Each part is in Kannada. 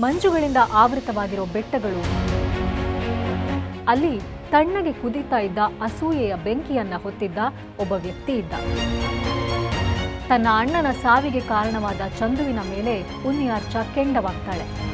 ಮಂಜುಗಳಿಂದ ಆವೃತವಾಗಿರೋ ಬೆಟ್ಟಗಳು. ಅಲ್ಲಿ ತಣ್ಣಗೆ ಕುದೀತಾ ಇದ್ದ ಅಸೂಯೆಯ ಬೆಂಕಿಯನ್ನ ಹೊತ್ತಿದ್ದ ಒಬ್ಬ ವ್ಯಕ್ತಿ ಇದ್ದ. ತನ್ನ ಅಣ್ಣನ ಸಾವಿಗೆ ಕಾರಣವಾದ ಚಂದುವಿನ ಮೇಲೆ ಉನ್ನಿಯಾರ್ಚ ಕೆಂಡವಾಗ್ತಾಳೆ.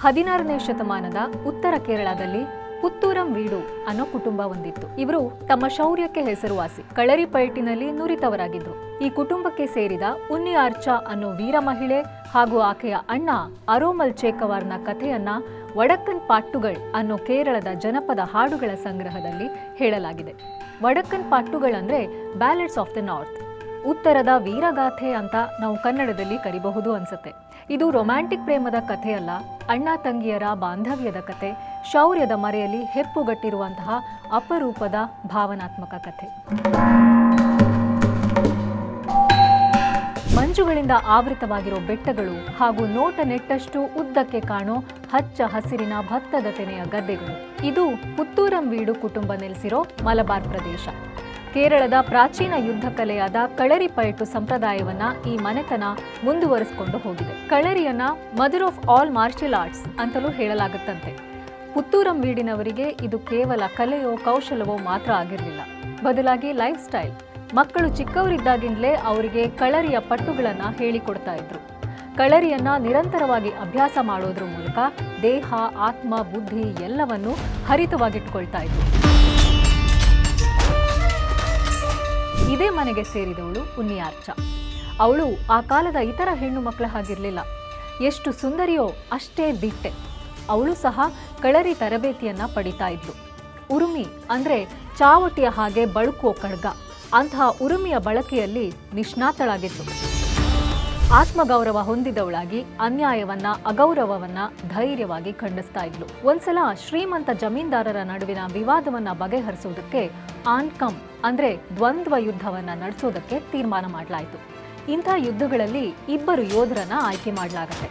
ಹದಿನಾರನೇ ಶತಮಾನದ ಉತ್ತರ ಕೇರಳದಲ್ಲಿ ಪುತ್ತೂರಂ ವೀಡು ಅನ್ನೋ ಕುಟುಂಬ ಹೊಂದಿತ್ತು ಇವರು ತಮ್ಮ ಶೌರ್ಯಕ್ಕೆ ಹೆಸರುವಾಸಿ. ಕಳರಿ ಪೈಟಿನಲ್ಲಿ ನುರಿತವರಾಗಿದ್ರು. ಈ ಕುಟುಂಬಕ್ಕೆ ಸೇರಿದ ಉನ್ನಿ ಆರ್ಚಾ ಅನ್ನೋ ವೀರ ಮಹಿಳೆ ಹಾಗೂ ಆಕೆಯ ಅಣ್ಣ ಅರೋಮಲ್ ಚೇಕವಾರ್ನ ಕಥೆಯನ್ನ ವಡಕ್ಕನ್ ಪಾಟ್ಟುಗಳ್ ಅನ್ನೋ ಕೇರಳದ ಜನಪದ ಹಾಡುಗಳ ಸಂಗ್ರಹದಲ್ಲಿ ಹೇಳಲಾಗಿದೆ. ವಡಕ್ಕನ್ ಪಾಟ್ಟುಗಳಂದ್ರೆ ಬ್ಯಾಲೆಟ್ಸ್ ಆಫ್ ದ ನಾರ್ತ್ ಉತ್ತರದ ವೀರಗಾಥೆ ಅಂತ ನಾವು ಕನ್ನಡದಲ್ಲಿ ಕರಿಬಹುದು ಅನ್ಸುತ್ತೆ. ಇದು ರೊಮ್ಯಾಂಟಿಕ್ ಪ್ರೇಮದ ಕಥೆಯಲ್ಲ, ಅಣ್ಣ ತಂಗಿಯರ ಬಾಂಧವ್ಯದ ಕತೆ ಶೌರ್ಯದ ಮರೆಯಲ್ಲಿ ಹೆಪ್ಪುಗಟ್ಟಿರುವಂತಹ ಅಪರೂಪದ ಭಾವನಾತ್ಮಕ ಕಥೆ. ಮಂಜುಗಳಿಂದ ಆವೃತವಾಗಿರೋ ಬೆಟ್ಟಗಳು ಹಾಗೂ ನೋಟ ನೆಟ್ಟಷ್ಟು ಉದ್ದಕ್ಕೆ ಕಾಣೋ ಹಚ್ಚ ಹಸಿರಿನ ಭತ್ತದ ತೆನೆಯ ಗದ್ದೆಗಳು. ಇದು ಪುತ್ತೂರಂ ವೀಡು ಕುಟುಂಬ ನೆಲೆಸಿರೋ ಮಲಬಾರ್ ಪ್ರದೇಶ. ಕೇರಳದ ಪ್ರಾಚೀನ ಯುದ್ಧ ಕಲೆಯಾದ ಕಳರಿ ಸಂಪ್ರದಾಯವನ್ನ ಈ ಮನೆತನ ಮುಂದುವರಿಸಿಕೊಂಡು ಹೋಗಿದೆ. ಕಳರಿಯನ್ನ mother of all martial arts ಅಂತಲೂ ಹೇಳಲಾಗುತ್ತಂತೆ. ಪುತ್ತೂರಂ ವೀಡಿನವರಿಗೆ ಇದು ಕೇವಲ ಕಲೆಯೋ ಕೌಶಲವೋ ಮಾತ್ರ ಆಗಿರಲಿಲ್ಲ. ಬದಲಾಗಿ ಲೈಫ್ ಸ್ಟೈಲ್. ಮಕ್ಕಳು ಚಿಕ್ಕವರಿದ್ದಾಗಿಂದಲೇ ಅವರಿಗೆ ಕಳರಿಯ ಪಟ್ಟುಗಳನ್ನು ಹೇಳಿಕೊಡ್ತಾ ಇದ್ರು. ಕಳರಿಯನ್ನ ನಿರಂತರವಾಗಿ ಅಭ್ಯಾಸ ಮಾಡೋದ್ರ ಮೂಲಕ ದೇಹ, ಆತ್ಮ, ಬುದ್ಧಿ ಎಲ್ಲವನ್ನೂ ಹರಿತವಾಗಿಟ್ಕೊಳ್ತಾ ಇದ್ರು. ಇದೇ ಮನೆಗೆ ಸೇರಿದವಳು ಉನ್ನಿಯಾರ್ಚ ಅವಳು ಆ ಕಾಲದ ಇತರ ಹೆಣ್ಣು ಮಕ್ಕಳ ಹಾಗಿರಲಿಲ್ಲ. ಎಷ್ಟು ಸುಂದರಿಯೋ ಅಷ್ಟೇ ದಿಟ್ಟೆ. ಅವಳು ಸಹ ಕಳರಿ ತರಬೇತಿಯನ್ನ ಪಡಿತಾ ಇದ್ಲು. ಉರುಮಿ ಅಂದ್ರೆ ಚಾವಟಿಯ ಹಾಗೆ ಬಳುಕುವ ಖಡ್ಗ. ಅಂತಹ ಉರುಮಿಯ ಬಳಕೆಯಲ್ಲಿ ನಿಷ್ಣಾತಳಾಗಿದ್ಲು ಆತ್ಮಗೌರವ ಹೊಂದಿದವಳಾಗಿ ಅನ್ಯಾಯವನ್ನ, ಅಗೌರವವನ್ನ ಧೈರ್ಯವಾಗಿ ಖಂಡಿಸ್ತಾ ಇದ್ಲು. ಒಂದ್ಸಲ ಶ್ರೀಮಂತ ಜಮೀನ್ದಾರರ ನಡುವಿನ ವಿವಾದವನ್ನ ಬಗೆಹರಿಸೋದಕ್ಕೆ ಆನ್ಕಮ್ ಅಂದ್ರೆ ದ್ವಂದ್ವ ಯುದ್ಧವನ್ನ ನಡೆಸೋದಕ್ಕೆ ತೀರ್ಮಾನ ಮಾಡಲಾಯಿತು. ಇಂಥ ಯುದ್ಧಗಳಲ್ಲಿ ಇಬ್ಬರು ಯೋಧರನ್ನ ಆಯ್ಕೆ ಮಾಡಲಾಗತ್ತೆ.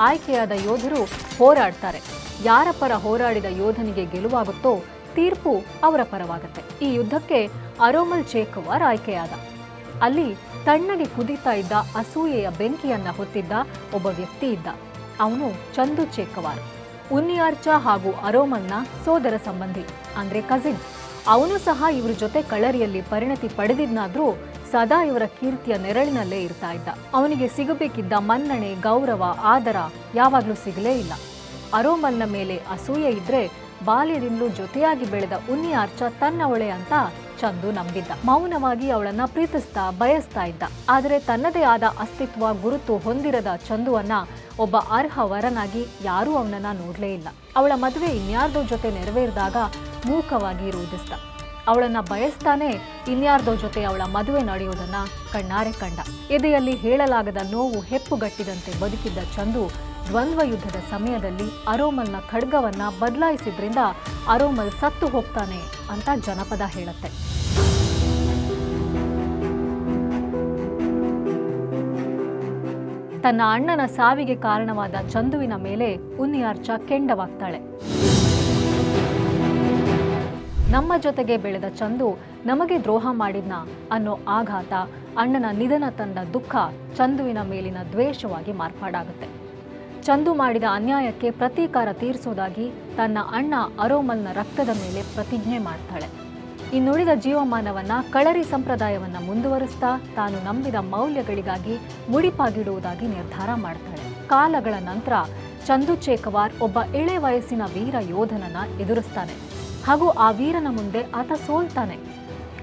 ಆಯ್ಕೆಯಾದ ಯೋಧರು ಹೋರಾಡ್ತಾರೆ. ಯಾರ ಪರ ಹೋರಾಡಿದ ಯೋಧನಿಗೆ ಗೆಲುವಾಗುತ್ತೋ ತೀರ್ಪು ಅವರ ಪರವಾಗತ್ತೆ. ಈ ಯುದ್ಧಕ್ಕೆ ಅರೋಮಲ್ ಚೇಕವಾರ್ ಆಯ್ಕೆಯಾದ. ಅಲ್ಲಿ ತಣ್ಣಗೆ ಕುದೀತಾ ಇದ್ದ ಅಸೂಯೆಯ ಬೆಂಕಿಯನ್ನ ಹೊತ್ತಿದ್ದ ಒಬ್ಬ ವ್ಯಕ್ತಿ ಇದ್ದ. ಅವನು ಚಂದು ಚೇಕವಾರ್. ಉನ್ನಿಯಾರ್ಚಾ ಹಾಗೂ ಅರೋಮನ್ನ ಸೋದರ ಸಂಬಂಧಿ, ಅಂದ್ರೆ ಕಸಿನ್ ಅವನು ಸಹ ಇವ್ರ ಜೊತೆ ಕಳರಿಯಲ್ಲಿ ಪರಿಣತಿ ಪಡೆದಿದ್ನಾದ್ರೂ ಸದಾ ಇವರ ಕೀರ್ತಿಯ ನೆರಳಿನಲ್ಲೇ ಇರ್ತಾ ಇದ್ದ. ಅವನಿಗೆ ಸಿಗಬೇಕಿದ್ದ ಮನ್ನಣೆ, ಗೌರವ, ಆದರ ಯಾವಾಗ್ಲೂ ಸಿಗಲೇ ಇಲ್ಲ. ಅರೋಮಲ್ನ ಮೇಲೆ ಅಸೂಯೆ ಇದ್ರೆ ಬಾಲ್ಯದಿಂದಲೂ ಜೊತೆಯಾಗಿ ಬೆಳೆದ ಉನ್ನಿಯಾರ್ಚ ತನ್ನವಳೆ ಅಂತ ಚಂದು ನಂಬಿದ್ದ. ಮೌನವಾಗಿ ಅವಳನ್ನ ಪ್ರೀತಿಸ್ತಾ ಬಯಸ್ತಾ ಇದ್ದ. ಆದರೆ ತನ್ನದೇ ಆದ ಅಸ್ತಿತ್ವ ಗುರುತು ಹೊಂದಿರದ ಚಂದುವನ್ನ ಒಬ್ಬ ಅರ್ಹ ವರನಾಗಿ ಯಾರೂ ಅವನನ್ನ ನೋಡಲೇ ಇಲ್ಲ. ಅವಳ ಮದುವೆ ಇನ್ಯಾರ್ದೋ ಜೊತೆ ನೆರವೇರಿದಾಗ ಮೂಕವಾಗಿ ರೋಧಿಸ್ದ. ಅವಳನ್ನ ಬಯಸ್ತಾನೆ ಇನ್ಯಾರ್ದೋ ಜೊತೆ ಅವಳ ಮದುವೆ ನಡೆಯುವುದನ್ನ ಕಣ್ಣಾರೆ ಕಂಡ. ಎದೆಯಲ್ಲಿ ಹೇಳಲಾಗದ ನೋವು ಹೆಪ್ಪುಗಟ್ಟಿದಂತೆ ಬದುಕಿದ್ದ ಚಂದು ದ್ವಂದ್ವ ಯುದ್ಧದ ಸಮಯದಲ್ಲಿ ಅರೋಮಲ್ನ ಖಡ್ಗವನ್ನ ಬದಲಾಯಿಸಿದ್ರಿಂದ ಅರೋಮಲ್ ಸತ್ತು ಹೋಗ್ತಾನೆ ಅಂತ ಜನಪದ ಹೇಳುತ್ತೆ. ತನ್ನ ಅಣ್ಣನ ಸಾವಿಗೆ ಕಾರಣವಾದ ಚಂದುವಿನ ಮೇಲೆ ಉನ್ನಿಯಾರ್ಚ ಕೆಂಡವಾಗ್ತಾಳೆ. ನಮ್ಮ ಜೊತೆಗೆ ಬೆಳೆದ ಚಂದು ನಮಗೆ ದ್ರೋಹ ಮಾಡಿದ್ನ ಅನ್ನೋ ಆಘಾತ ಅಣ್ಣನ ನಿಧನ ತಂದ ದುಃಖ ಚಂದುವಿನ ಮೇಲಿನ ದ್ವೇಷವಾಗಿ ಮಾರ್ಪಾಡಾಗುತ್ತೆ. ಚಂದು ಮಾಡಿದ ಅನ್ಯಾಯಕ್ಕೆ ಪ್ರತೀಕಾರ ತೀರಿಸೋದಾಗಿ ತನ್ನ ಅಣ್ಣ ಅರೋಮಲ್ನ ರಕ್ತದ ಮೇಲೆ ಪ್ರತಿಜ್ಞೆ ಮಾಡ್ತಾಳೆ. ಇನ್ನುಳಿದ ಜೀವಮಾನವನ್ನ ಕಳರಿ ಸಂಪ್ರದಾಯವನ್ನ ಮುಂದುವರಿಸ್ತಾ ತಾನು ನಂಬಿದ ಮೌಲ್ಯಗಳಿಗಾಗಿ ಮುಡಿಪಾಗಿಡುವುದಾಗಿ ನಿರ್ಧಾರ ಮಾಡ್ತಾಳೆ. ಕಾಲಗಳ ನಂತರ ಚಂದು ಚೇಕವಾರ್ ಒಬ್ಬ ಎಳೆ ವಯಸ್ಸಿನ ವೀರ ಯೋಧನನ್ನ ಎದುರಿಸ್ತಾನೆ. ಹಾಗೂ ಆ ವೀರನ ಮುಂದೆ ಆತ ಸೋಲ್ತಾನೆ.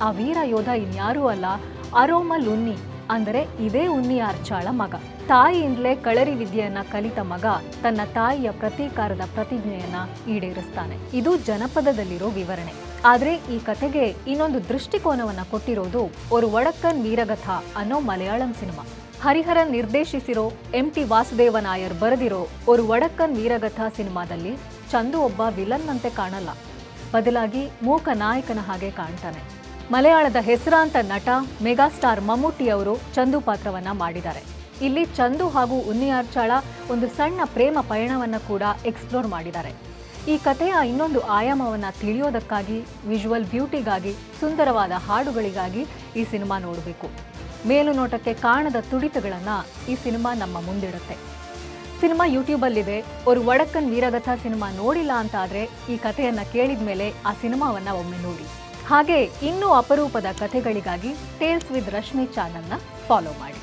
ಆ ವೀರ ಯೋಧ ಇನ್ಯಾರೂ ಅಲ್ಲ, ಅರೋಮಲ್ ಉನ್ನಿ, ಅಂದರೆ ಇದೇ ಉನ್ನಿ ಅರ್ಚಾಳ ಮಗ. ತಾಯಿಯಿಂದಲೇ ಕಳರಿ ವಿದ್ಯೆಯನ್ನು ಕಲಿತ ಮಗ ತನ್ನ ತಾಯಿಯ ಪ್ರತೀಕಾರದ ಪ್ರತಿಜ್ಞೆಯನ್ನು ಈಡೇರಿಸ್ತಾನೆ. ಇದು ಜನಪದದಲ್ಲಿರೋ ವಿವರಣೆ. ಆದರೆ ಈ ಕಥೆಗೆ ಇನ್ನೊಂದು ದೃಷ್ಟಿಕೋನವನ್ನ ಕೊಟ್ಟಿರೋದು ಒಂದು ವಡಕ್ಕನ್ ವೀರಗಥಾ ಅನ್ನೋ ಮಲಯಾಳಂ ಸಿನಿಮಾ. ಹರಿಹರ ನಿರ್ದೇಶಿಸಿರೋ ಎಂ ಟಿ ವಾಸುದೇವ ನಾಯರ್ ಬರೆದಿರೋ ಒಂದು ವಡಕ್ಕನ್ ವೀರಗಥಾ ಸಿನಿಮಾದಲ್ಲಿ ಚಂದು ಒಬ್ಬ ವಿಲನ್ ಅಂತೆ ಕಾಣಲ್ಲ. ಬದಲಾಗಿ ಮೂಕ ನಾಯಕನ ಹಾಗೆ ಕಾಣ್ತಾನೆ. ಮಲಯಾಳದ ಹೆಸರಾಂತ ನಟ ಮೆಗಾಸ್ಟಾರ್ ಮಮ್ಮೂಟಿ ಅವರು ಚಂದು ಪಾತ್ರವನ್ನ ಮಾಡಿದ್ದಾರೆ. ಇಲ್ಲಿ ಚಂದು ಹಾಗೂ ಉನ್ನಿಯಾರ್ಚಾಳ ಒಂದು ಸಣ್ಣ ಪ್ರೇಮ ಪಯಣವನ್ನು ಕೂಡ ಎಕ್ಸ್ಪ್ಲೋರ್ ಮಾಡಿದ್ದಾರೆ. ಈ ಕಥೆಯ ಇನ್ನೊಂದು ಆಯಾಮವನ್ನು ತಿಳಿಯೋದಕ್ಕಾಗಿ ವಿಜುವಲ್ ಬ್ಯೂಟಿಗಾಗಿ ಸುಂದರವಾದ ಹಾಡುಗಳಿಗಾಗಿ ಈ ಸಿನಿಮಾ ನೋಡಬೇಕು. ಮೇಲುನೋಟಕ್ಕೆ ಕಾಣದ ತುಡಿತಗಳನ್ನು ಈ ಸಿನಿಮಾ ನಮ್ಮ ಮುಂದಿಡುತ್ತೆ. ಸಿನಿಮಾ ಯೂಟ್ಯೂಬಲ್ಲಿದೆ ಅವರು ವಡಕ್ಕನ್ ವೀರಗಥ ಸಿನಿಮಾ ನೋಡಿಲ್ಲ ಅಂತ ಆದರೆ ಈ ಕಥೆಯನ್ನು ಕೇಳಿದ ಮೇಲೆ ಆ ಸಿನಿಮಾವನ್ನು ಒಮ್ಮೆ ನೋಡಿ. ಹಾಗೆ ಇನ್ನೂ ಅಪರೂಪದ ಕಥೆಗಳಿಗಾಗಿ ಟೇಲ್ಸ್ ವಿತ್ ರಶ್ಮಿ ಚಾನಲ್ನ ಫಾಲೋ ಮಾಡಿ.